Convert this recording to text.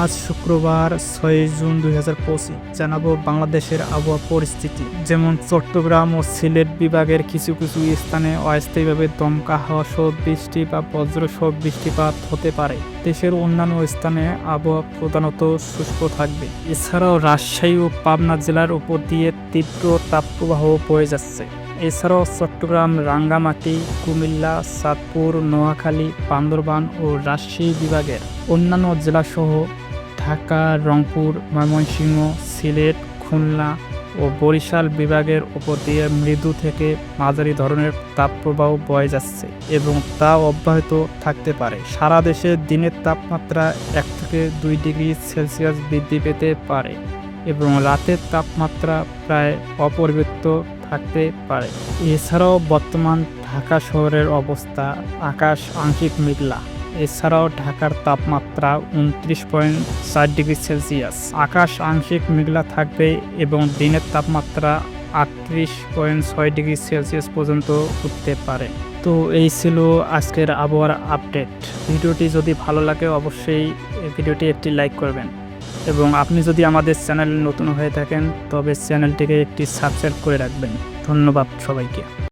আজ শুক্রবার ছয় জুন দুই হাজার পঁচিশ জানাব বাংলাদেশের আবহাওয়া পরিস্থিতি। যেমন চট্টগ্রাম ও সিলেট বিভাগের কিছু কিছু স্থানে অস্থায়ীভাবে দমকা হাওয়া সহ বৃষ্টি বা বজ্র সহ বৃষ্টিপাত হতে পারে। দেশের অন্যান্য স্থানে আবহাওয়া প্রধানত শুষ্ক থাকবে। এছাড়াও রাজশাহী ও পাবনা জেলার উপর দিয়ে তীব্র তাপপ্রবাহ বয়ে যাচ্ছে। এছাড়াও চট্টগ্রাম, রাঙ্গামাটি, কুমিল্লা, চাঁদপুর, নোয়াখালী, বান্দরবান ও রাজশাহী বিভাগের অন্যান্য জেলাসহ ঢাকা, রংপুর, ময়মনসিংহ, সিলেট, খুলনা ও বরিশাল বিভাগের উপর দিয়ে মৃদু থেকে মাঝারি ধরনের তাপপ্রবাহ বয়ে যাচ্ছে এবং তা অব্যাহত থাকতে পারে। সারা দেশে দিনের তাপমাত্রা এক থেকে দুই ডিগ্রি সেলসিয়াস বৃদ্ধি পেতে পারে এবং রাতের তাপমাত্রা প্রায় অপরিবর্তিত থাকতে পারে। এছাড়াও বর্তমান ঢাকা শহরের অবস্থা আকাশ আংশিক মেঘলা। এছাড়াও ঢাকার তাপমাত্রা উনত্রিশ পয়েন্ট চার ডিগ্রি সেলসিয়াস। আকাশ আংশিক মেঘলা থাকবে এবং দিনের তাপমাত্রা আটত্রিশ পয়েন্ট ছয় ডিগ্রি সেলসিয়াস পর্যন্ত উঠতে পারে। তো এই ছিল আজকের আবহাওয়ার আপডেট। ভিডিওটি যদি ভালো লাগে অবশ্যই ভিডিওটি একটি লাইক করবেন। এবং আপনি যদি আমাদের চ্যানেল নতুন হয়ে থাকেন, তবে চ্যানেলটিকে একটি সাবস্ক্রাইব করে রাখবেন। ধন্যবাদ সবাইকে।